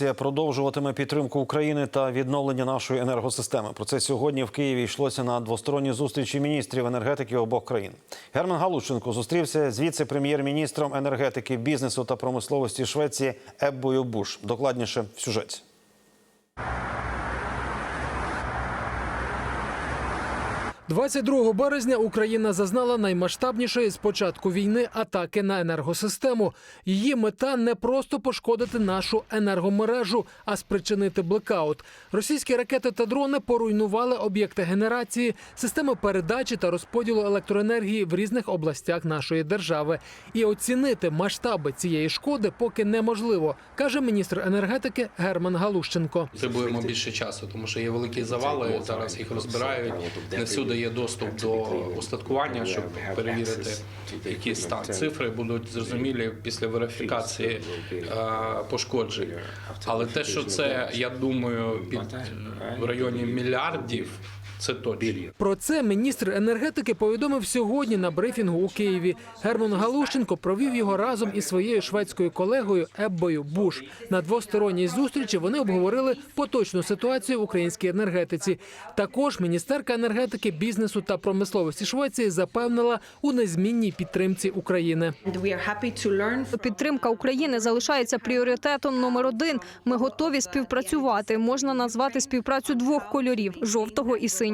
Продовжуватиме підтримку України та відновлення нашої енергосистеми. Про це сьогодні в Києві йшлося на двосторонній зустрічі міністрів енергетики обох країн. Герман Галущенко зустрівся з віце-прем'єр-міністром енергетики, бізнесу та промисловості Швеції Еббою Буш. Докладніше в сюжеті. – 22 березня Україна зазнала наймасштабнішої з початку війни атаки на енергосистему. Її мета не просто пошкодити нашу енергомережу, а спричинити блекаут. Російські ракети та дрони поруйнували об'єкти генерації, системи передачі та розподілу електроенергії в різних областях нашої держави. І оцінити масштаби цієї шкоди поки неможливо, каже міністр енергетики Герман Галущенко. Потребуємо більше часу, тому що є великі завали. Зараз їх розбирають. Не всюди є доступ до устаткування, щоб перевірити якісь стан цифри будуть зрозумілі після верифікації е, пошкоджень. Але те, що це я думаю, під в районі мільярдів, це точно. Про це міністр енергетики повідомив сьогодні на брифінгу у Києві. Герман Галущенко провів його разом із своєю шведською колегою Еббою Буш. На двосторонній зустрічі вони обговорили поточну ситуацію в українській енергетиці. Також міністерка енергетики, бізнесу та промисловості Швеції запевнила у незмінній підтримці України. Підтримка України залишається пріоритетом номер один. Ми готові співпрацювати. Можна назвати співпрацю двох кольорів жовтого і синього.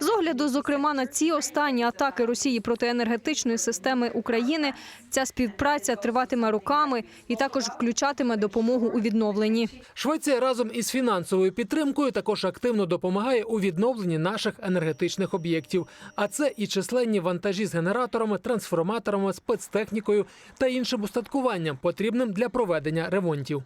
З огляду, зокрема, на ці останні атаки Росії проти енергетичної системи України. Ця співпраця триватиме роками і також включатиме допомогу у відновленні. Швеція разом із фінансовою підтримкою також активно допомагає у відновленні наших енергетичних об'єктів. А це і численні вантажі з генераторами, трансформаторами, спецтехнікою та іншим устаткуванням, потрібним для проведення ремонтів.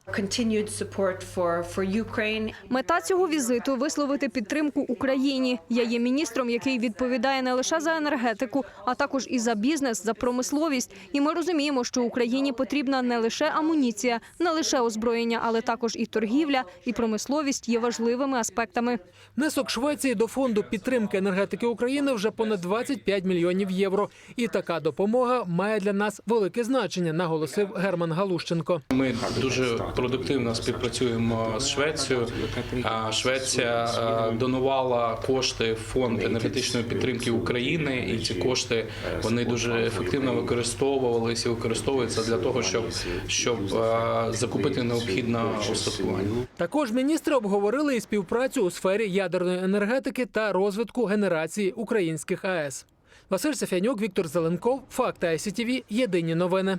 Мета цього візиту висловити підтримку Україні. Я є міністром, який відповідає не лише за енергетику, а також і за бізнес, за промисловість. І ми розуміємо, що Україні потрібна не лише амуніція, не лише озброєння, але також і торгівля, і промисловість є важливими аспектами. Внесок Швеції до фонду підтримки енергетики України вже понад 25 мільйонів євро. І така допомога має для нас велике значення, наголосив Герман Галущенко. Ми дуже продуктивно співпрацюємо з Швецією. Швеція е, донувала кошти в фонд енергетичної підтримки України, і ці кошти вони дуже ефективно використовувалися і використовуються для того, щоб щоб е, закупити необхідне устаткування. Також міністри обговорили і співпрацю у сфері ядерної енергетики та розвитку генерації українських АЕС. Василь Сафянюк, Віктор Зеленков, Факти ICTV, Єдині новини.